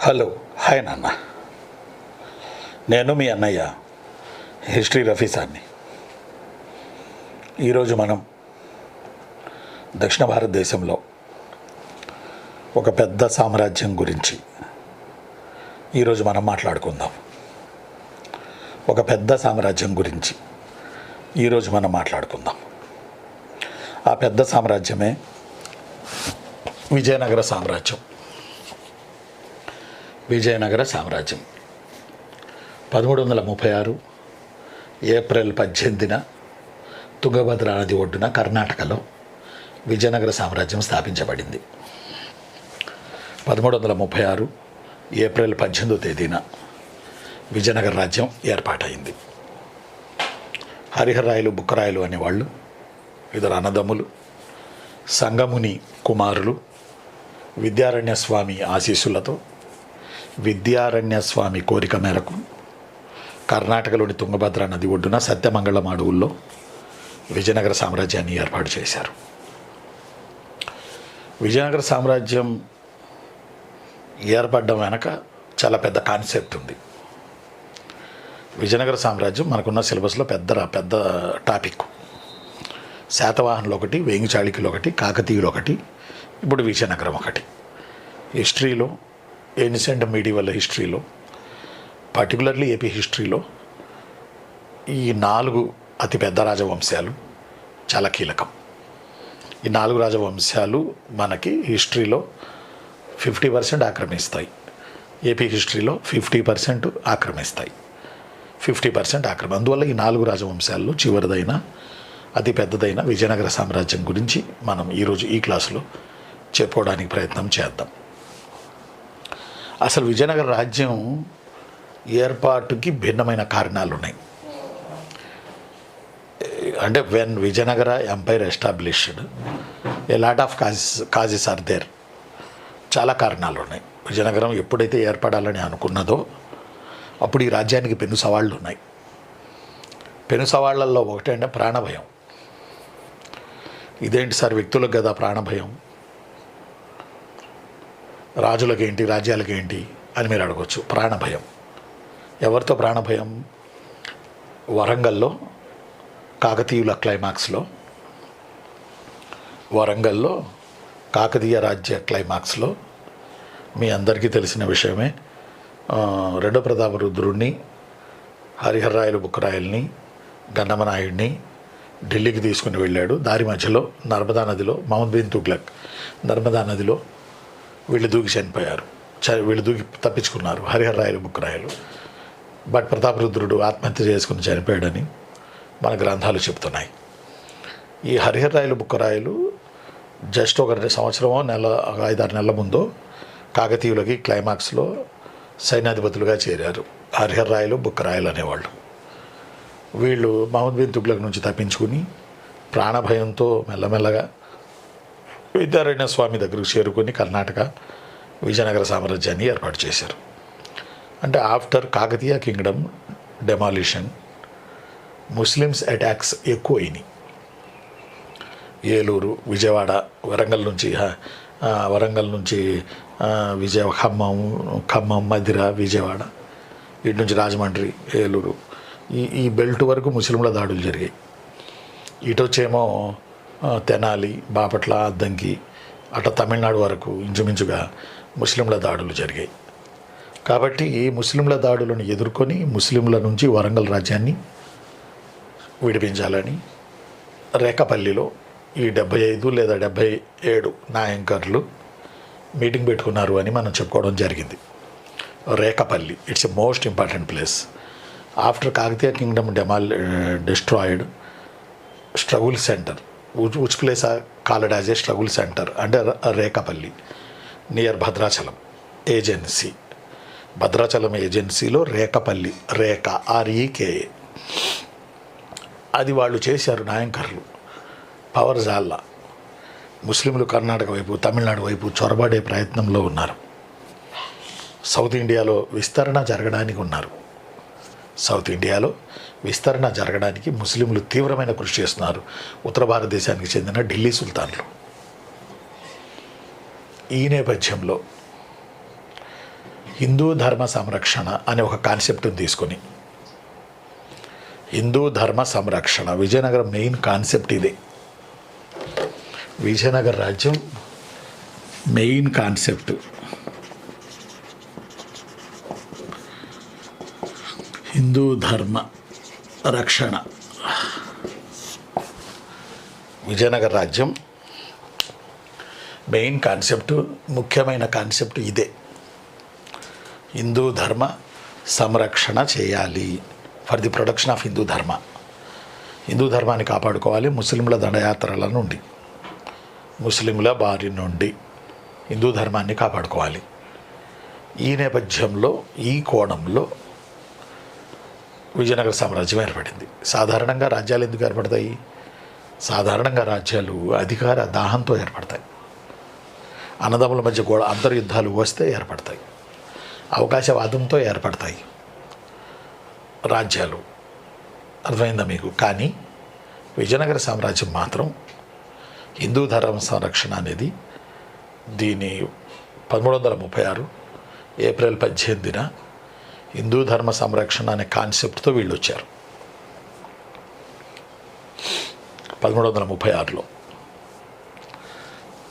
Hello hi నాన్న. నేను మీ అన్నయ్య హిస్టరీ రఫీ సార్ని ఈరోజు మనం దక్షిణ భారతదేశంలో ఒక పెద్ద సామ్రాజ్యం గురించి ఈరోజు మనం మాట్లాడుకుందాం. ఒక పెద్ద సామ్రాజ్యం గురించి ఈరోజు మనం మాట్లాడుకుందాం. ఆ పెద్ద సామ్రాజ్యమే విజయనగర సామ్రాజ్యం. విజయనగర సామ్రాజ్యం. పదమూడు వందల ముప్పై ఆరు ఏప్రిల్ పద్దెనిమిదిన తుంగభద్ర నది ఒడ్డున కర్ణాటకలో విజయనగర సామ్రాజ్యం స్థాపించబడింది. పదమూడు వందల ముప్పై ఆరు ఏప్రిల్ పద్దెనిమిదో తేదీన విజయనగర రాజ్యం ఏర్పాటైంది హరిహరాయలు బుక్కరాయలు అనేవాళ్ళు ఇద్దరు అన్నదమ్ములు సంగముని కుమారులు విద్యారణ్య స్వామి ఆశీస్సులతో విద్యారణ్య స్వామి కోరిక మేరకు కర్ణాటకలోని తుంగభద్ర నది ఒడ్డున సత్యమంగళం అడవుల్లో విజయనగర సామ్రాజ్యాన్ని ఏర్పాటు చేశారు. విజయనగర సామ్రాజ్యం ఏర్పడడం వెనక చాలా పెద్ద కాన్సెప్ట్ ఉంది. విజయనగర సామ్రాజ్యం మనకున్న సిలబస్లో పెద్ద పెద్ద టాపిక్. శాతవాహనులు ఒకటి వేంగి ఒకటి కాకతీయులు ఒకటి ఇప్పుడు విజయనగరం ఒకటి. హిస్టరీలో ఏన్సెంట్ మీడివల్ హిస్టరీలో పర్టికులర్లీ ఏపీ హిస్టరీలో ఈ నాలుగు అతిపెద్ద రాజవంశాలు చాలా కీలకం. ఈ నాలుగు రాజవంశాలు మనకి హిస్టరీలో ఫిఫ్టీ పర్సెంట్ ఆక్రమిస్తాయి. ఏపీ హిస్టరీలో ఫిఫ్టీ పర్సెంట్ ఆక్రమిస్తాయి. ఫిఫ్టీ పర్సెంట్ ఆక్రమ అందువల్ల ఈ నాలుగు రాజవంశాల్లో చివరిదైన అతి పెద్దదైన విజయనగర సామ్రాజ్యం గురించి మనం ఈరోజు ఈ క్లాసులో చెప్పుకోవడానికి ప్రయత్నం చేద్దాం. అసలు విజయనగర రాజ్యం ఏర్పాటుకి భిన్నమైన కారణాలు ఉన్నాయి అంటే when Vijayanagara empire established a lot of causes causes are there చాలా కారణాలు ఉన్నాయి విజయనగరం ఎప్పుడైతే ఏర్పడాలని అనుకున్నదో అప్పుడు ఈ రాజ్యానికి పెను సవాళ్ళు ఉన్నాయి పెను సవాళ్ళల్లో ఒకటి అంటే ప్రాణభయం. ఇదేంటి సార్ వ్యక్తులకు కదా ప్రాణభయం? రాజులకేంటి ఏంటి ఏంటి అని మీరు అడగవచ్చు ప్రాణభయం. ఎవరితో ప్రాణభయం? వరంగల్లో కాకతీయుల క్లైమాక్స్లో. వరంగల్లో కాకతీయ రాజ్య క్లైమాక్స్లో. మీ అందరికీ తెలిసిన విషయమే. రెండో ప్రతాప రుద్రుణ్ణి హరిహర్రాయలు బుక్కరాయల్ని గన్నమనాయుడిని ఢిల్లీకి తీసుకుని వెళ్ళాడు. దారి మధ్యలో నర్మదా నదిలో మహమ్మద్ బిన్ తుగ్లక్ నర్మదా నదిలో వీళ్ళు దూకి చనిపోయారు. చ- వీళ్ళు దూకి తప్పించుకున్నారు. హరిహర్రాయలు బుక్కరాయలు బట్ ప్రతాపరుద్రుడు ఆత్మహత్య చేసుకుని చనిపోయాడని మన గ్రంథాలు చెప్తున్నాయి. ఈ హరిహర్రాయలు బుక్కరాయలు జస్ట్ ఒక రెండు సంవత్సరమో నెల ఒక ఐదారు నెలల ముందు కాకతీయులకి క్లైమాక్స్లో సైన్యాధిపతులుగా చేరారు. హరిహర్రాయలు బుక్కరాయలు అనేవాళ్ళు. వీళ్ళు మహమ్మద్ బిన్ తుగ్లక్ నుంచి తప్పించుకుని ప్రాణభయంతో మెల్లమెల్లగా విద్యారాయణ స్వామి దగ్గరకు చేరుకొని కర్ణాటక విజయనగర సామ్రాజ్యాన్ని ఏర్పాటు చేశారు. అంటే after Kakatiya kingdom demolition Muslims attacks ఎక్కువైనాయి. ఏలూరు విజయవాడ వరంగల్ నుంచి వరంగల్ నుంచి విజయ ఖమ్మం ఖమ్మం మధిర విజయవాడ ఇటు నుంచి రాజమండ్రి ఏలూరు ఈ ఈ బెల్ట్ వరకు ముస్లింల దాడులు జరిగాయి. ఇటు వచ్చేమో తెనాలి బాపట్ల అద్దంకి అటు తమిళనాడు వరకు ఇంచుమించుగా ముస్లింల దాడులు జరిగాయి. కాబట్టి ఈ ముస్లింల దాడులను ఎదుర్కొని ముస్లింల నుంచి వరంగల్ రాజ్యాన్ని విడిపించాలని రేకపల్లిలో ఈ డెబ్భై ఐదు లేదా డెబ్భై ఏడు నాయంకర్లు మీటింగ్ పెట్టుకున్నారు అని మనం చెప్పుకోవడం జరిగింది. Rekapalli it's a most important place after Kakatiya kingdom demol destroyed struggle centre which place called as a struggle centre అంటే రేఖపల్లి నియర్ భద్రాచలం ఏజెన్సీ. భద్రాచలం ఏజెన్సీలో రేఖపల్లి రేఖ ఆర్ఈకేఏ. అది వాళ్ళు చేశారు నాయంకర్లు. పవర్ జాల్లా. ముస్లింలు కర్ణాటక వైపు తమిళనాడు వైపు చొరబడే ప్రయత్నంలో ఉన్నారు. సౌత్ ఇండియాలో విస్తరణ జరగడానికి ఉన్నారు. సౌత్ ఇండియాలో విస్తరణ జరగడానికి ముస్లింలు తీవ్రమైన కృషి చేస్తున్నారు. ఉత్తర భారతదేశానికి చెందిన ఢిల్లీ సుల్తాన్లు. ఈ నేపథ్యంలో హిందూ ధర్మ సంరక్షణ అనే ఒక కాన్సెప్ట్ని తీసుకొని హిందూ ధర్మ సంరక్షణ విజయనగరం మెయిన్ కాన్సెప్ట్ ఇదే. విజయనగర రాజ్యం మెయిన్ కాన్సెప్ట్. హిందూ ధర్మ రక్షణ. విజయనగర రాజ్యం మెయిన్ కాన్సెప్ట్ ముఖ్యమైన కాన్సెప్ట్ ఇదే. హిందూ ధర్మ సంరక్షణ చేయాలి. For the production of Hindu dharma. Hindu ధర్మాన్ని కాపాడుకోవాలి ముస్లింల దండయాత్రల నుండి. ముస్లింల బారి నుండి హిందూ ధర్మాన్ని కాపాడుకోవాలి. ఈ నేపథ్యంలో ఈ కోణంలో విజయనగర సామ్రాజ్యం ఏర్పడింది. సాధారణంగా రాజ్యాలు ఎందుకు ఏర్పడతాయి? సాధారణంగా రాజ్యాలు అధికార దాహంతో ఏర్పడతాయి. అన్నదమ్ముల మధ్య కూడా అంతర్యుద్ధాలు వస్తే ఏర్పడతాయి. అవకాశవాదంతో ఏర్పడతాయి రాజ్యాలు. అర్థమైందా మీకు? కానీ విజయనగర సామ్రాజ్యం మాత్రం హిందూ ధర్మ సంరక్షణ అనేది దీని పదమూడు వందల ముప్పై ఆరు ఏప్రిల్ పద్దెనిమిదిన హిందూ ధర్మ సంరక్షణ అనే కాన్సెప్ట్తో వీళ్ళు వచ్చారు పదమూడు వందల ముప్పై ఆరులో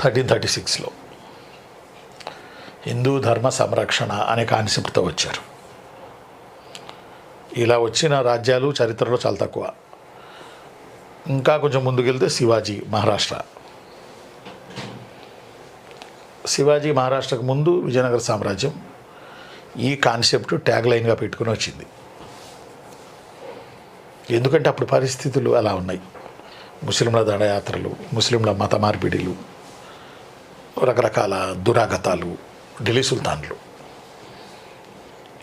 థర్టీన్ థర్టీ సిక్స్లో హిందూ ధర్మ సంరక్షణ అనే కాన్సెప్ట్తో వచ్చారు. ఇలా వచ్చిన రాజ్యాలు చరిత్రలో చాలా తక్కువ. ఇంకా కొంచెం ముందుకెళ్తే శివాజీ మహారాష్ట్ర. శివాజీ మహారాష్ట్రకు ముందు విజయనగర సామ్రాజ్యం. ఈ కాన్సెప్ట్ ట్యాగ్ లైన్గా పెట్టుకుని వచ్చింది. ఎందుకంటే అప్పుడు పరిస్థితులు అలా ఉన్నాయి. ముస్లింల దండయాత్రలు ముస్లింల మత మార్పిడిలు రకరకాల దురాగతాలు ఢిల్లీ సుల్తాన్లు.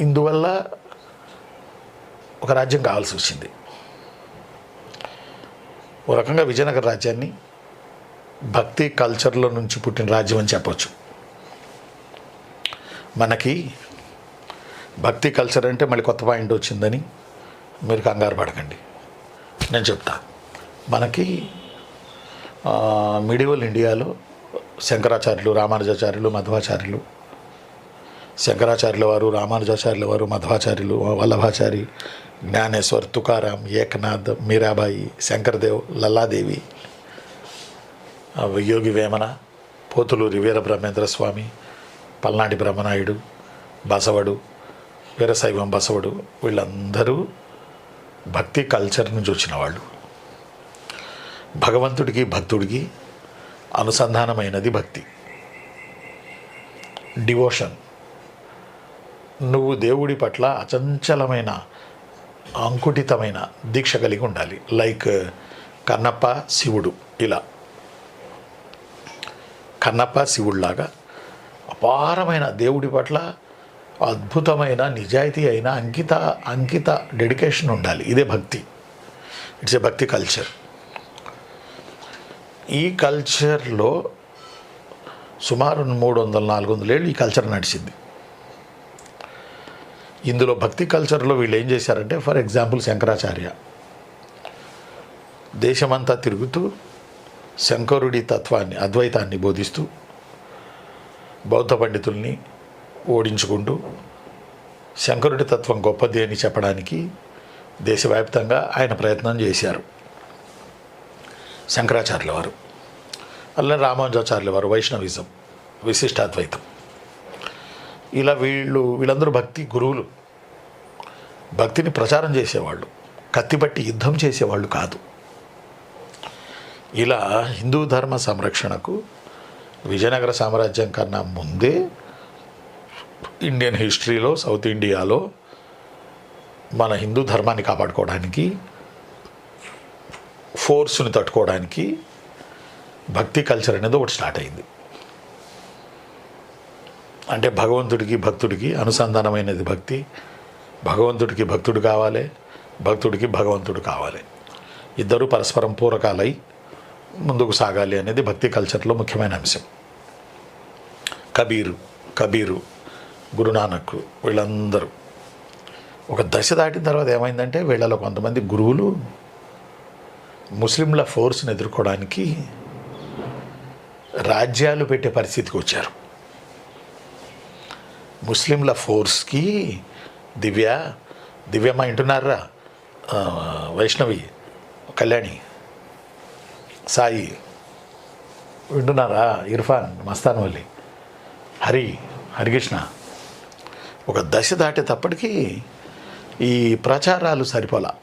ఇందువల్ల ఒక రాజ్యం కావాల్సి వచ్చింది. ఓ రకంగా విజయనగర రాజ్యాన్ని భక్తి కల్చర్లో నుంచి పుట్టిన రాజ్యం అని చెప్పచ్చు. మనకి భక్తి కల్చర్ అంటే మళ్ళీ కొత్త పాయింట్ వచ్చిందని మీరు కంగారు పడకండి. నేను చెప్తా. మనకి మిడివల్ ఇండియాలో శంకరాచార్యులు రామానుజాచార్యులు మధ్వాచార్యులు శంకరాచార్యుల వారు రామానుజాచార్యుల వారు మధ్వాచార్యులు వల్లభాచారి జ్ఞానేశ్వర్ తుకారాం ఏకనాథ్ మీరాబాయి శంకర్దేవ్ లల్లాదేవి యోగి వేమన పోతులూరి వీర బ్రహ్మేంద్ర స్వామి పల్నాటి బ్రహ్మనాయుడు బసవడు వీరశైవం బసవుడు వీళ్ళందరూ భక్తి కల్చర్ నుంచి వచ్చిన వాళ్ళు. భగవంతుడికి భక్తుడికి అనుసంధానమైనది భక్తి. డివోషన్. నువ్వు దేవుడి పట్ల అచంచలమైన అంకుటితమైన దీక్ష కలిగి ఉండాలి. లైక్ కన్నప్ప శివుడు ఇలా. కన్నప్ప శివుడిలాగా అపారమైన దేవుడి పట్ల అద్భుతమైన నిజాయితీ అయిన అంకిత అంకిత డెడికేషన్ ఉండాలి. ఇదే భక్తి. ఇట్స్ ఏ భక్తి కల్చర్ ఈ కల్చర్లో సుమారు మూడు వందల నాలుగు వందల ఏళ్ళు ఈ కల్చర్ నడిచింది. ఇందులో భక్తి కల్చర్లో వీళ్ళు ఏం చేశారంటే ఫర్ ఎగ్జాంపుల్ శంకరాచార్య. దేశమంతా తిరుగుతూ శంకరుడి తత్వాన్ని అద్వైతాన్ని బోధిస్తూ బౌద్ధ పండితుల్ని ఓడించుకుంటూ శంకరుడి తత్వం గొప్పది అని చెప్పడానికి దేశవ్యాప్తంగా ఆయన ప్రయత్నం చేశారు. శంకరాచార్యుల వారు అలానే రామానుజాచార్యుల వారు వైష్ణవిజం విశిష్టాద్వైతం. ఇలా వీళ్ళు వీళ్ళందరూ భక్తి గురువులు. భక్తిని ప్రచారం చేసేవాళ్ళు కత్తిపట్టి యుద్ధం చేసేవాళ్ళు కాదు. ఇలా హిందూ ధర్మ సంరక్షణకు విజయనగర సామ్రాజ్యం కన్నా ముందే ఇండియన్ హిస్టరీలో సౌత్ ఇండియాలో మన హిందూ ధర్మాన్ని కాపాడుకోవడానికి ఫోర్స్ని తట్టుకోవడానికి భక్తి కల్చర్ అనేది ఒకటి స్టార్ట్ అయింది. అంటే భగవంతుడికి భక్తుడికి అనుసంధానమైనది భక్తి భగవంతుడికి భక్తుడు కావాలి భక్తుడికి భగవంతుడు కావాలి. ఇద్దరు పరస్పరం పూరకాలై ముందుకు సాగాలి అనేది భక్తి కల్చర్లో ముఖ్యమైన అంశం. కబీరు కబీరు గురునానక్ వీళ్ళందరూ. ఒక దశ దాటిన తర్వాత ఏమైందంటే వీళ్ళలో కొంతమంది గురువులు ముస్లింల ఫోర్స్ని ఎదుర్కోవడానికి రాజ్యాలు పెట్టే పరిస్థితికి వచ్చారు. ముస్లింల ఫోర్స్కి దివ్య దివ్యమ్మ వింటున్నారా? వైష్ణవి కళ్యాణి సాయి వింటున్నారా? ఇర్ఫాన్ మస్తాన్ వల్లి హరి హరికృష్ణ. ఒక దశ దాటేటప్పటికీ ఈ ప్రచారాలు సరిపోలా.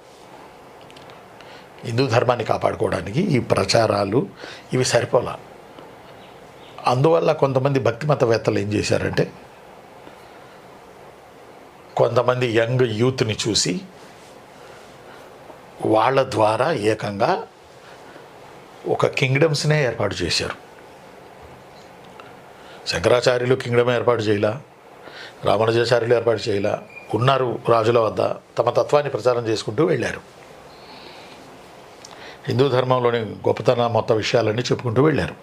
హిందూ ధర్మాన్ని కాపాడుకోవడానికి ఈ ప్రచారాలు ఇవి సరిపోలా. అందువల్ల కొంతమంది భక్తిమతవేత్తలు ఏం చేశారంటే కొంతమంది యంగ్ యూత్ని చూసి వాళ్ళ ద్వారా ఏకంగా ఒక కింగ్డమ్స్నే ఏర్పాటు చేశారు. శంకరాచార్యులు కింగ్డమ్ ఏర్పాటు చేయలా. రామానుజాచార్యులు ఏర్పాటు చేయలా ఉన్నారు రాజుల వద్ద తమ తత్వాన్ని ప్రచారం చేసుకుంటూ వెళ్ళారు. హిందూ ధర్మంలోని గొప్పతన మొత్తం విషయాలన్నీ చెప్పుకుంటూ వెళ్ళారు.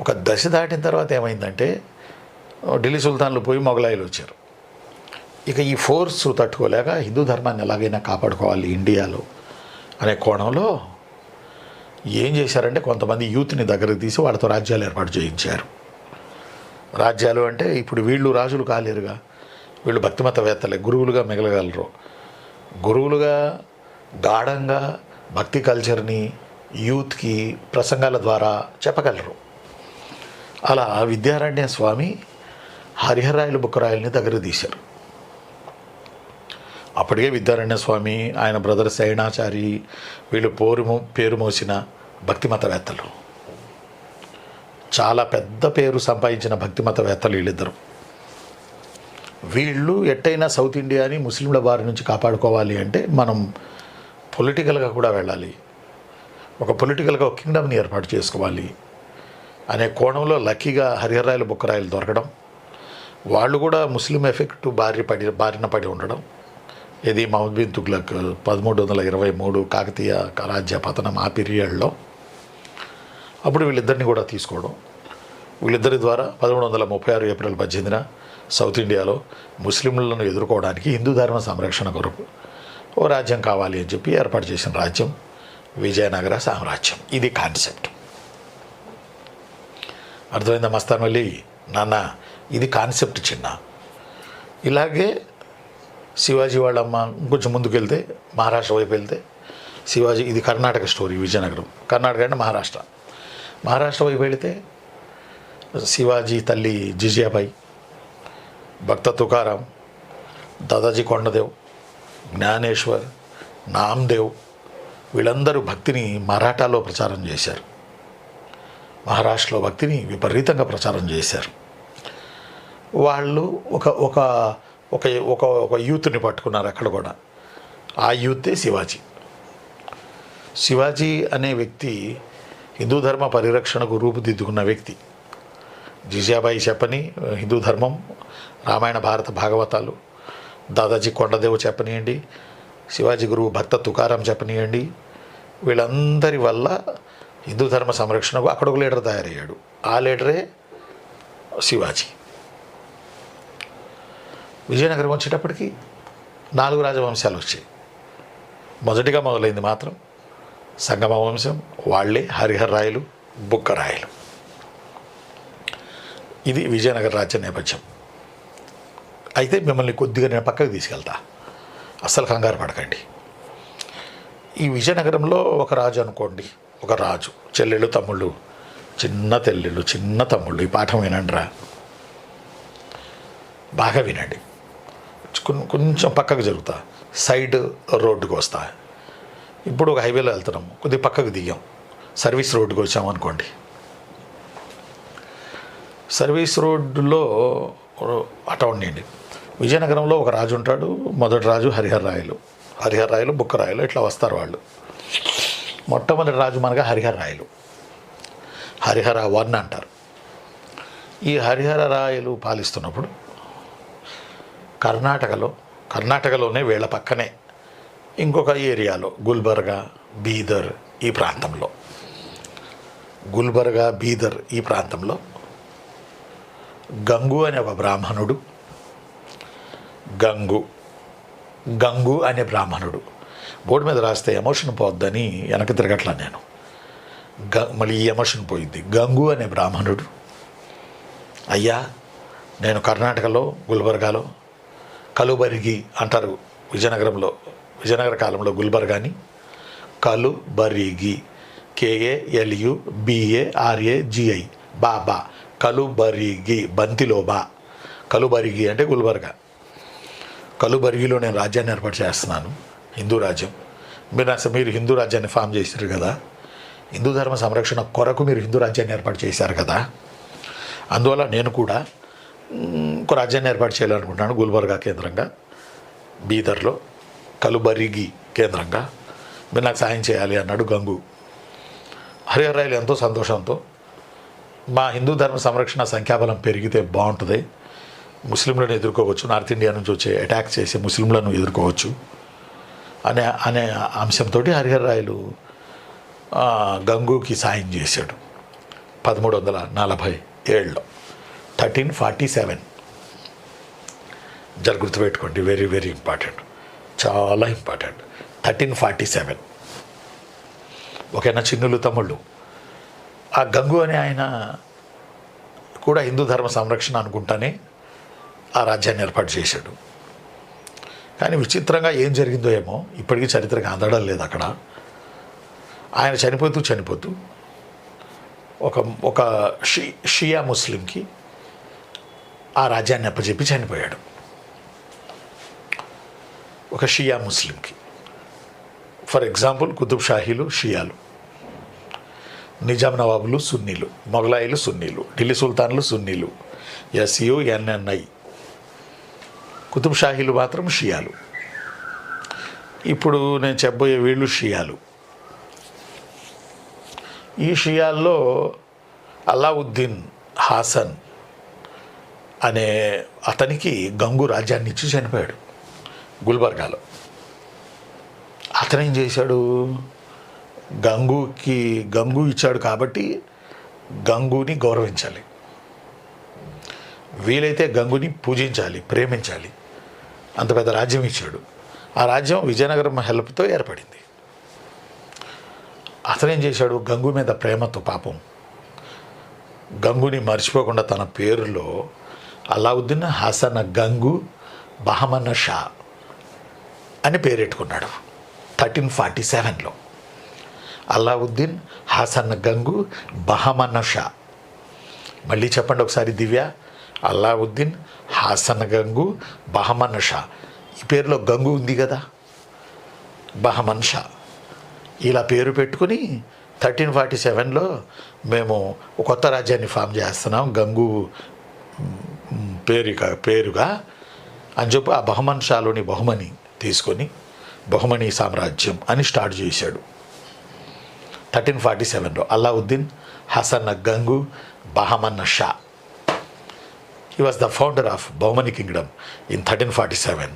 ఒక దశ దాటిన తర్వాత ఏమైందంటే ఢిల్లీ సుల్తాన్లు పోయి మొఘలాయిలు వచ్చారు. ఇక ఈ ఫోర్స్ తట్టుకోలేక హిందూ ధర్మాన్ని ఎలాగైనా కాపాడుకోవాలి ఇండియాలో అనే కోణంలో ఏం చేశారంటే కొంతమంది యూత్ని దగ్గరకు తీసి వాళ్ళతో రాజ్యాలు ఏర్పాటు చేయించారు. రాజ్యాలు అంటే ఇప్పుడు వీళ్ళు రాజులు కాలేరుగా. వీళ్ళు భక్తిమతవేత్తలే గురువులుగా మిగలగలరు. గురువులుగా గాఢంగా భక్తి కల్చర్ని యూత్కి ప్రసంగాల ద్వారా చెప్పగలరు. అలా విద్యారణ్య స్వామి హరిహరాయలు బుక్కరాయల్ని దగ్గర తీశారు. అప్పటికే విద్యారణ్య స్వామి ఆయన బ్రదర్ శయనాచారి వీళ్ళు పోరు పేరు మోసిన భక్తిమతవేత్తలు చాలా పెద్ద పేరు సంపాదించిన భక్తిమతవేత్తలు వీళ్ళిద్దరు. వీళ్ళు ఎట్టయినా సౌత్ ఇండియాని ముస్లింల బారి నుంచి కాపాడుకోవాలి అంటే మనం పొలిటికల్గా కూడా వెళ్ళాలి. ఒక పొలిటికల్గా ఒక కింగ్డమ్ని ఏర్పాటు చేసుకోవాలి. అనే కోణంలో లక్కీగా హరిహరాయలు బుక్కరాయలు దొరకడం వాళ్ళు కూడా ముస్లిం ఎఫెక్ట్ బారి పడి బారిన పడి ఉండడం. ఇది మహమ్మద్ బిన్ తుగ్లక్ పదమూడు వందల ఇరవై మూడు కాకతీయ రాజ్య పతనం ఆ పీరియడ్లో అప్పుడు వీళ్ళిద్దరిని కూడా తీసుకోవడం. వీళ్ళిద్దరి ద్వారా పదమూడు వందల ముప్పై ఆరు ఏప్రిల్ పద్దెనిమిదిన సౌత్ ఇండియాలో ముస్లింలను ఎదుర్కోవడానికి హిందూ ధర్మ సంరక్షణ కొరకు ఓ రాజ్యం కావాలి అని చెప్పి ఏర్పాటు చేసిన రాజ్యం విజయనగర సామ్రాజ్యం. ఇది కాన్సెప్ట్. అర్థమైందా మస్తాన్ వెళ్ళి నాన్న ఇది కాన్సెప్ట్ చిన్న. ఇలాగే శివాజీ వాళ్ళమ్మ ఇంకొంచెం ముందుకు వెళ్తే మహారాష్ట్ర వైపు వెళ్తే శివాజీ ఇది కర్ణాటక స్టోరీ విజయనగరం. కర్ణాటక అంటే మహారాష్ట్ర. మహారాష్ట్ర వైపు వెళితే శివాజీ తల్లి జిజియాబాయి భక్త తుకారాం దాదాజీ కొండదేవ్ జ్ఞానేశ్వర్ నామ్దేవ్ వీళ్ళందరూ భక్తిని మరాఠాలో ప్రచారం చేశారు. మహారాష్ట్రలో భక్తిని విపరీతంగా ప్రచారం చేశారు. వాళ్ళు ఒక ఒక ఒక ఒక ఒక యూత్ని పట్టుకున్నారు అక్కడ కూడా. ఆ యూతే శివాజీ. శివాజీ అనే వ్యక్తి హిందూ ధర్మ పరిరక్షణకు రూపుదిద్దుకున్న వ్యక్తి. జిజాబాయి చెప్పని హిందూ ధర్మం రామాయణ భారత భాగవతాలు. దాదాజీ కొండదేవు చెప్పనియండి శివాజీ గురువు భక్త తుకారాం చెప్పనియండి. వీళ్ళందరి వల్ల హిందూ ధర్మ సంరక్షణకు అక్కడ ఒక లీడర్ తయారయ్యాడు. ఆ లీడరే శివాజీ. విజయనగరం వచ్చేటప్పటికి నాలుగు రాజవంశాలు వచ్చాయి. మొదటిగా మొదలైంది మాత్రం సంగమ వంశం వాళ్ళే హరిహర్రాయలు బుక్కరాయలు ఇది విజయనగర రాజ్య నేపథ్యం. అయితే మిమ్మల్ని కొద్దిగా నేను పక్కకు తీసుకెళ్తా. అస్సలు కంగారు పడకండి. ఈ విజయనగరంలో ఒక రాజు అనుకోండి. ఒక రాజు చెల్లెళ్ళు తమ్ముళ్ళు. చిన్న తెల్లెళ్ళు చిన్న తమ్ముళ్ళు. ఈ పాఠం వినండి రా. బాగా వినండి. కొంచెం పక్కకు జరుగుతా. సైడ్ రోడ్డుకు వస్తా. ఇప్పుడు ఒక హైవేలో వెళ్తున్నాం. కొద్దిగా పక్కకు దిగాం. సర్వీస్ రోడ్డుకు వచ్చామనుకోండి సర్వీస్ రోడ్డులో అట ఉండండి విజయనగరంలో ఒక రాజు ఉంటాడు. మొదటి రాజు హరిహర రాయలు. హరిహర రాయలు బుక్కరాయలు ఇట్లా వస్తారు వాళ్ళు. మొట్టమొదటి రాజు మనగా హరిహర రాయలు. హరిహర వన్ అంటారు. ఈ హరిహర రాయలు పాలిస్తున్నప్పుడు కర్ణాటకలో కర్ణాటకలోనే వీళ్ళ పక్కనే ఇంకొక ఏరియాలో గుల్బర్గా బీదర్ ఈ ప్రాంతంలో. గుల్బర్గా బీదర్ ఈ ప్రాంతంలో గంగు అనే ఒక బ్రాహ్మణుడు గంగు గంగు అనే బ్రాహ్మణుడు. బోర్డు మీద రాస్తే ఎమోషన్ పోద్దని వెనక తిరగట్లా నేను. గ మళ్ళీ ఈ ఎమోషన్ పోయింది గంగు అనే బ్రాహ్మణుడు అయ్యా నేను కర్ణాటకలో గుల్బర్గాలో కలుబరిగి అంటారు విజయనగరంలో విజయనగర కాలంలో గుల్బర్గాని కలుబరిగి కేఏఎల్యు బిఏఆర్ఏ జిఐ బాబా కలుబరిగి బంతిలోబా కలుబరిగి అంటే గుల్బర్గా. కలుబరిగిలో నేను రాజ్యాన్ని ఏర్పాటు చేస్తున్నాను హిందూ రాజ్యం. మీరు అసలు మీరు హిందూ రాజ్యాన్ని ఫామ్ చేశారు కదా. హిందూ ధర్మ సంరక్షణ కొరకు మీరు హిందూ రాజ్యాన్ని ఏర్పాటు చేశారు కదా. అందువల్ల నేను కూడా ఒక రాజ్యాన్ని ఏర్పాటు చేయాలనుకుంటున్నాను గుల్బర్గా కేంద్రంగా బీదర్లో. కలుబరిగి కేంద్రంగా. మీరు నాకు సాయం చేయాలి అన్నాడు గంగు. హరిహరాయలు ఎంతో సంతోషంతో మా హిందూ ధర్మ సంరక్షణ సంఖ్యాబలం పెరిగితే బాగుంటుంది. ముస్లింలను ఎదుర్కోవచ్చు నార్త్ ఇండియా నుంచి వచ్చే అటాక్ చేసే ముస్లింలను ఎదుర్కోవచ్చు అనే అనే అంశంతో హరిహరాయలు ఆ, గంగూకి సాయం చేశాడు. పదమూడు వందల నలభై ఏళ్ళలో థర్టీన్ ఫార్టీ సెవెన్. జర గుర్తుపెట్టుకోండి వెరీ వెరీ ఇంపార్టెంట్. చాలా ఇంపార్టెంట్ థర్టీన్ ఫార్టీ సెవెన్ ఓకేనా చిన్నులు తమ్ముళ్ళు? ఆ గంగు అనే ఆయన కూడా హిందూ ధర్మ సంరక్షణ అనుకుంటానే ఆ రాజ్యాన్ని ఏర్పాటు చేశాడు. కానీ విచిత్రంగా ఏం జరిగిందో ఏమో ఇప్పటికీ చరిత్రకు అందడం లేదు అక్కడ. ఆయన చనిపోతూ చనిపోతూ ఒక ఒక షి షియా ముస్లింకి ఆ రాజ్యాన్ని అప్పచెప్పి చనిపోయాడు. ఒక షియా ముస్లింకి. ఫర్ ఎగ్జాంపుల్ కుతుబ్ షాహీలు షియాలు. నిజాం నవాబులు సున్నీలు. మొఘలాయిలు సున్నీలు. ఢిల్లీ సుల్తాన్లు సున్నీలు. ఎస్యు ఎన్ఎన్ఐ కుతుబ్ షాహీలు మాత్రం షియాలు. ఇప్పుడు నేను చెప్పబోయే వీళ్ళు షియాలు. ఈ షియాల్లో అలావుద్దీన్ హాసన్ అనే అతనికి గంగు రాజ్యాన్ని ఇచ్చి చనిపోయాడు. గుల్బర్గాలో. అతను చేశాడు? గంగుకి గంగు ఇచ్చాడు కాబట్టి గంగుని గౌరవించాలి. వీలైతే గంగుని పూజించాలి ప్రేమించాలి. అంత పెద్ద రాజ్యం ఇచ్చాడు. ఆ రాజ్యం విజయనగరం హెల్ప్తో ఏర్పడింది. అతను ఏం చేశాడు? గంగు మీద ప్రేమతో పాపం. గంగుని మర్చిపోకుండా తన పేరులో అలావుద్దీన్ హసన్ గంగు బహమన్ షా అని పేరెట్టుకున్నాడు. థర్టీన్ ఫార్టీ సెవెన్లో. అల్లావుద్దీన్ హాసన్ గంగు బహమన్న షా. మళ్ళీ చెప్పండి ఒకసారి దివ్య. అల్లావుద్దీన్ హాసన్ గంగు బహమన్న షా. ఈ పేరులో గంగు ఉంది కదా. బహమన్ షా. ఇలా పేరు పెట్టుకుని థర్టీన్ ఫార్టీ సెవెన్లో మేము కొత్త రాజ్యాన్ని ఫామ్ చేస్తున్నాం. గంగు పేరుగా పేరుగా అని చెప్పి ఆ బహమన్ షాలోని బహుమని తీసుకొని బహుమణి సామ్రాజ్యం అని స్టార్ట్ చేశాడు. థర్టీన్ ఫార్టీ సెవెన్లో Allauddin Hasan Gangu Bahman Shah. He was the founder of Bahmani kingdom in thirteen forty seven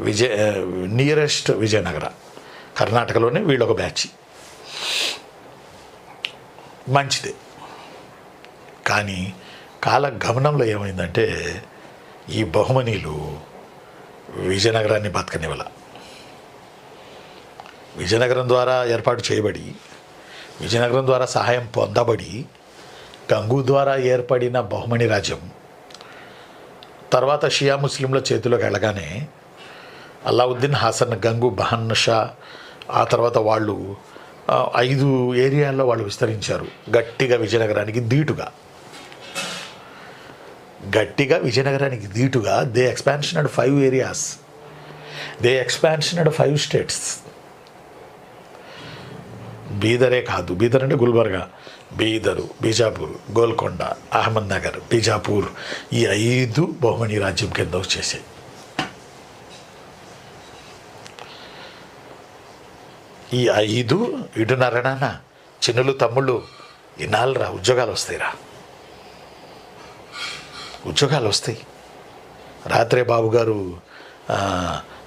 Vijaya uh, nearest Vijayanagara కర్ణాటకలోనే వీళ్ళొక బ్యాచ్. మంచిదే. కానీ కాల గమనంలో ఏమైందంటే ఈ బహుమనీలు విజయనగరాన్ని బతకనివ్వాల. విజయనగరం ద్వారా ఏర్పాటు చేయబడి విజయనగరం ద్వారా సహాయం పొందబడి గంగు ద్వారా ఏర్పడిన బహుమణి రాజ్యం తర్వాత షియా ముస్లింల చేతిలోకి వెళ్ళగానే అలావుద్దీన్ హాసన్ గంగు బహన్ షా ఆ తర్వాత వాళ్ళు ఐదు ఏరియాల్లో వాళ్ళు విస్తరించారు. గట్టిగా విజయనగరానికి ధీటుగా గట్టిగా విజయనగరానికి దీటుగా they expansion add five areas. They expansion add five states. బీదరే కాదు. బీదర్ అంటే గుల్బర్గా. బీదరు బీజాపూర్ గోల్కొండ అహ్మద్ నగర్ బీజాపూర్ ఈ ఐదు బహుమణి రాజ్యం కింద వచ్చేసాయి. ఈ ఐదు ఇటున్నారనా చిన్నులు తమ్ముళ్ళు ఇన్నాళ్ళరా ఉద్యోగాలు వస్తాయిరా. ఉద్యోగాలు వస్తాయి రాత్రే బాబు గారు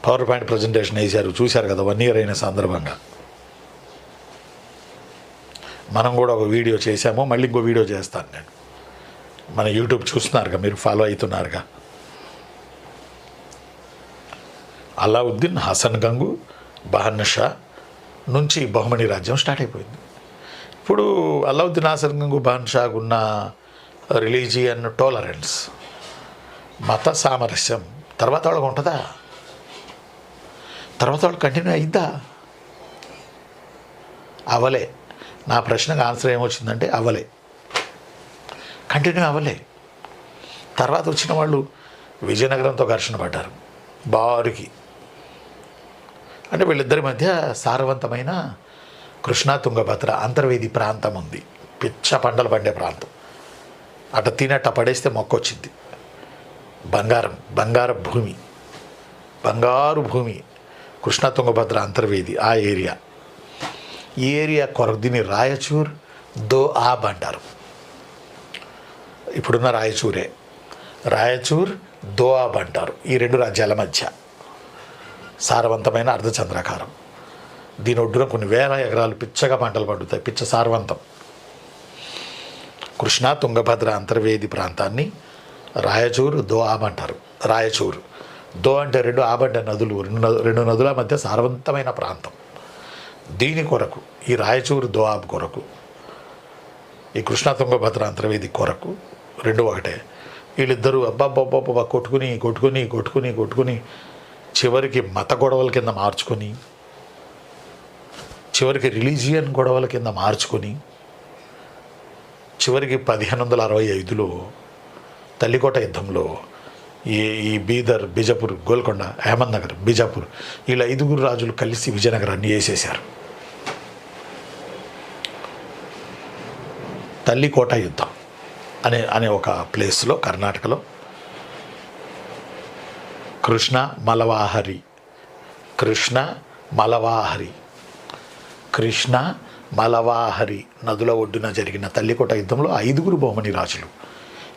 పవర్ పాయింట్ ప్రజెంటేషన్ వేశారు. చూశారు కదా వన్ ఇయర్ అయిన సందర్భంగా. మనం కూడా ఒక వీడియో చేశాము మళ్ళీ ఇంకో వీడియో చేస్తాను నేను. మన యూట్యూబ్ చూస్తున్నారుగా మీరు ఫాలో అవుతున్నారుగా. అలావుద్దీన్ హసన్ గంగు బహన్ షా నుంచి బహుమణి రాజ్యం స్టార్ట్ అయిపోయింది. ఇప్పుడు అలావుద్దీన్ హసన్ గంగు బహన్ షాకు ఉన్న రిలీజియన్ టోలరెన్స్. మత సామరస్యం. తర్వాత వాళ్ళకి ఉంటుందా? తర్వాత వాళ్ళు కంటిన్యూ అయిద్దా అవలే. నా ప్రశ్నకు ఆన్సర్ ఏమొచ్చిందంటే అవలే. కంటిన్యూ అవ్వలే తర్వాత వచ్చిన వాళ్ళు విజయనగరంతో ఘర్షణ పడ్డారు. బారుకి. అంటే వీళ్ళిద్దరి మధ్య సారవంతమైన కృష్ణా తుంగభద్ర అంతర్వేది ప్రాంతం ఉంది. పిచ్చ పంటలు పండే ప్రాంతం. అట తినట్ట పడేస్తే మొక్క వచ్చింది బంగారం బంగార భూమి. బంగారు భూమి. కృష్ణా తుంగభద్ర అంతర్వేది ఆ ఏరియా. ఈ ఏరియా కొరకు దీన్ని రాయచూర్ దో ఆబ్ అంటారు ఇప్పుడున్న రాయచూరే. రాయచూర్ దో ఆబ్ అంటారు ఈ రెండు రాజ్యాల మధ్య. సారవంతమైన అర్ధచంద్రాకారం. దీని ఒడ్డున కొన్ని వేల ఎకరాలు పిచ్చగా పంటలు పండుతాయి. పిచ్చ సారవంతం. కృష్ణా తుంగభద్ర అంతర్వేది ప్రాంతాన్ని రాయచూరు దో ఆబ్ అంటారు. రాయచూరు. దో అంటే రెండు ఆబ్ నదులు. రెండు రెండు నదుల మధ్య సారవంతమైన ప్రాంతం. దీని కొరకు ఈ రాయచూరు దో ఆబ్ కొరకు ఈ కృష్ణా తుంగభద్ర అంతర్వేది కొరకు రెండు ఒకటే. వీళ్ళిద్దరూ అబ్బాబ్బాబ్బా కొట్టుకుని కొట్టుకుని కొట్టుకుని కొట్టుకుని చివరికి మత గొడవల కింద మార్చుకొని చివరికి రిలీజియన్ గొడవల కింద మార్చుకొని చివరికి పదిహేను వందల అరవై ఐదులో తల్లికోట యుద్ధంలో ఈ ఈ బీదర్ బీజాపూర్ గోల్కొండ అహ్మద్ నగర్ బీజాపూర్ వీళ్ళ ఐదుగురు రాజులు కలిసి విజయనగరాన్ని వేసేశారు. తల్లికోట యుద్ధం అనే అనే ఒక ప్లేస్లో కర్ణాటకలో కృష్ణ మలవాహరి కృష్ణ మలవాహరి కృష్ణ మలవాహరి నదుల ఒడ్డున జరిగిన తల్లికోట యుద్ధంలో ఐదుగురు బహుమని రాజులు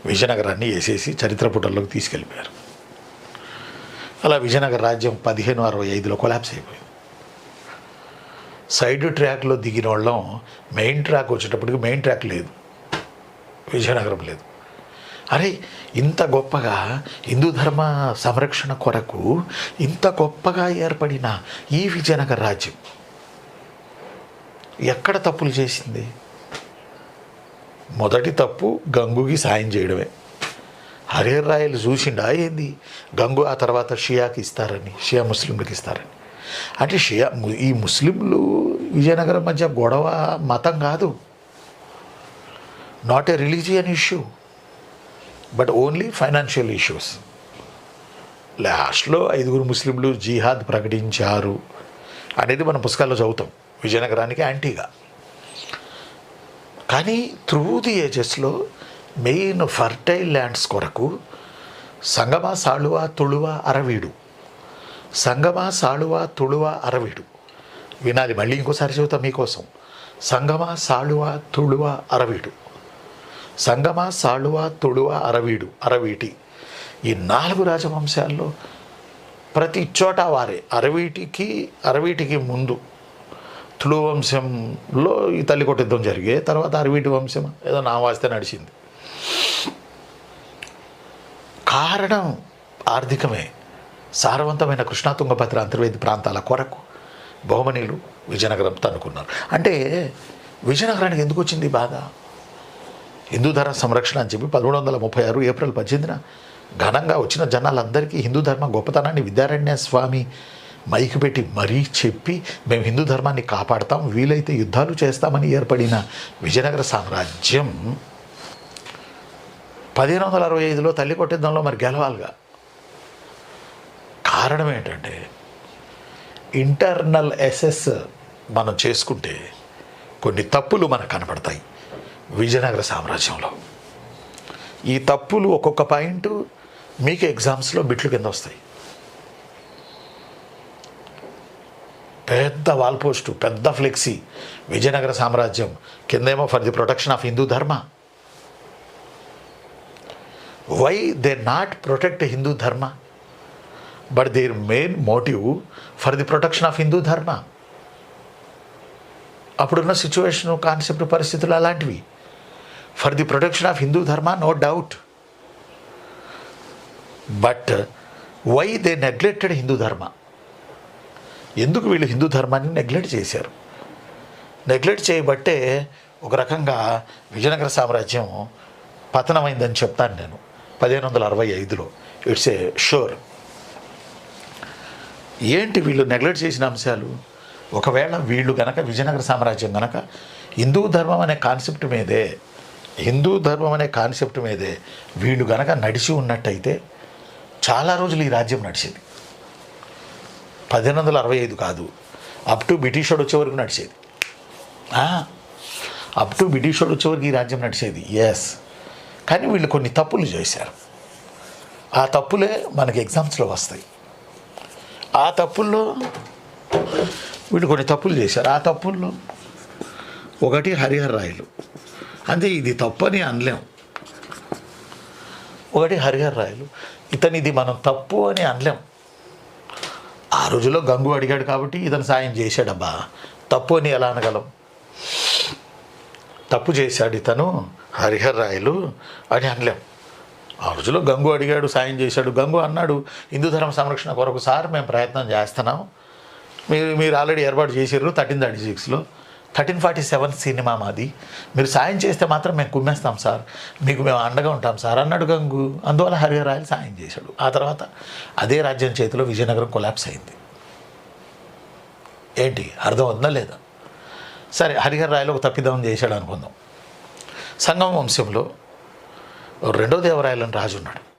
విజయనగరాన్ని వేసేసి చరిత్ర పుటల్లోకి తీసుకెళ్ళిపోయారు. అలా విజయనగర రాజ్యం పదిహేను అరవై ఐదులో కొలాప్స్ అయిపోయింది. సైడ్ ట్రాక్లో దిగిన వాళ్ళం మెయిన్ ట్రాక్ వచ్చేటప్పటికి మెయిన్ ట్రాక్ లేదు. విజయనగరం లేదు. అరే ఇంత గొప్పగా హిందూ ధర్మ సంరక్షణ కొరకు ఇంత గొప్పగా ఏర్పడిన ఈ విజయనగర రాజ్యం ఎక్కడ తప్పులు చేసింది? మొదటి తప్పు గంగుకి సాయం చేయడమే. హరిహర్ రాయలు చూసిండా ఏంది? గంగు ఆ తర్వాత షియాకి ఇస్తారని షియా ముస్లింలకు ఇస్తారని. అంటే షియా ఈ ముస్లింలు విజయనగరం మధ్య గొడవ మతం కాదు. Not a religion issue but only financial issues లాస్ట్లో ఐదుగురు ముస్లింలు జిహాద్ ప్రకటించారు అనేది మన పుస్తకాల్లో చదువుతాం. విజయనగరానికి యాంటీగా. కానీ త్రూ ది ఏజెస్లో మెయిన్ ఫర్టైల్ ల్యాండ్స్ కొరకు సంగమ సాళువ తుళువ అరవీడు. సంగమ సాళువ తుళువ అరవీడు. వినాలి మళ్ళీ ఇంకోసారి చెబుతాం మీకోసం. సంగమ సాళువ తుళువ అరవీడు. సంగమ సాళువ తుళువ అరవీడు అరవీటి. ఈ నాలుగు రాజవంశాల్లో ప్రతి చోట వారే. అరవీటికి అరవీటికి ముందు తుళు వంశంలో ఈ తల్లికోట యుద్ధం జరిగే తర్వాత అరవీటి వంశం ఏదో నా వాస్తే నడిచింది. కారణం ఆర్థికమే. సారవంతమైన కృష్ణా తుంగభద్ర అంతర్వేది ప్రాంతాల కొరకు బహుమనీలు విజయనగరం తన్నుకున్నారు. అంటే విజయనగరానికి ఎందుకు వచ్చింది బాధ? హిందూ ధర్మ సంరక్షణ అని చెప్పి పదమూడు వందల ముప్పై ఆరు ఏప్రిల్ పద్దెనిమిదిన ఘనంగా వచ్చిన జనాలందరికీ హిందూ ధర్మ గొప్పతనాన్ని విద్యారణ్య స్వామి మైక్ పెట్టి మరీ చెప్పి మేము హిందూ ధర్మాన్ని కాపాడతాం వీలైతే యుద్ధాలు చేస్తామని ఏర్పడిన విజయనగర సామ్రాజ్యం పదిహేను వందల అరవై ఐదులో తల్లి కొట్టిద్దంలో మరి గెలవాలిగా. కారణం ఏంటంటే ఇంటర్నల్ ఎస్ఎస్ మనం చేసుకుంటే కొన్ని తప్పులు మనకు కనపడతాయి విజయనగర సామ్రాజ్యంలో. ఈ తప్పులు ఒక్కొక్క పాయింట్ మీకు ఎగ్జామ్స్లో బిట్లు కింద వస్తాయి. పెద్ద వాల్ పోస్టు పెద్ద ఫ్లెక్సీ. విజయనగర సామ్రాజ్యం. కిందేమో for the protection of Hindu dharma. Why they not protect Hindu dharma? But their main motive for the protection of Hindu dharma. అప్పుడున్న సిచ్యువేషను కాన్సెప్ట్ పరిస్థితులు అలాంటివి. For the protection of Hindu dharma no doubt but why they neglected Hindu dharma? ఎందుకు వీళ్ళు హిందూ ధర్మాన్ని neglect చేశారు? Neglect చేయబట్టే ఒక రకంగా విజయనగర సామ్రాజ్యం పతనమైందని చెప్తాను నేను. పదిహేను వందల అరవై ఐదులో. ఇట్స్ ఏ షూర్ ఏంటి వీళ్ళు నెగ్లెక్ట్ చేసిన అంశాలు? ఒకవేళ వీళ్ళు గనక విజయనగర సామ్రాజ్యం గనక హిందూ ధర్మం అనే కాన్సెప్ట్ మీదే హిందూ ధర్మం అనే కాన్సెప్ట్ మీదే వీళ్ళు గనక నడిచి ఉన్నట్టయితే చాలా రోజులు ఈ రాజ్యం నడిచింది. పదిహేను వందల అరవై ఐదు కాదు. అప్ టు బ్రిటిష్ వాడు వచ్చే వరకు నడిచేది అప్ టు బ్రిటిష్ వాడు వచ్చే వరకు ఈ రాజ్యం నడిచేది. ఎస్ కానీ వీళ్ళు కొన్ని తప్పులు చేశారు. ఆ తప్పులే మనకి ఎగ్జామ్స్లో వస్తాయి. ఆ తప్పుల్లో వీళ్ళు కొన్ని తప్పులు చేశారు. ఆ తప్పుల్లో ఒకటి హరిహర రాయలు. అంటే ఇది తప్పు అని అనలేం. ఒకటి హరిహర రాయలు. ఇతనిది ఇది మనం తప్పు అని అనలేం. రోజుల్లో గంగు అడిగాడు కాబట్టి ఇతను సాయం చేశాడబ్బా. తప్పు అని ఎలా అనగలం? తప్పు చేశాడు ఇతను హరిహర్ రాయలు అని అనలేం. ఆ రోజులో గంగు అడిగాడు సాయం చేశాడు. గంగు అన్నాడు హిందూ ధర్మ సంరక్షణ కొరకు సార్ మేము ప్రయత్నం చేస్తున్నాం. మీరు మీరు ఆల్రెడీ ఏర్పాటు చేసారు థర్టీన్ థర్టీ సిక్స్లో. థర్టీన్ ఫార్టీ సెవెన్ సినిమా మాది. మీరు సాయం చేస్తే మాత్రం మేము కుమ్మేస్తాం సార్. మీకు మేము అండగా ఉంటాం సార్ అన్నాడు గంగు. అందువల్ల హరిహరాయలు సాయం చేశాడు. ఆ తర్వాత అదే రాజ్యం చేతిలో విజయనగరం కొలాప్స్ అయింది. ఏంటి? అర్థం లేదా? సరే హరిహర రాయలు ఒక తప్పిదం చేశాడు అనుకుందాం. సంగమ వంశంలో రెండో దేవరాయలని రాజు ఉన్నాడు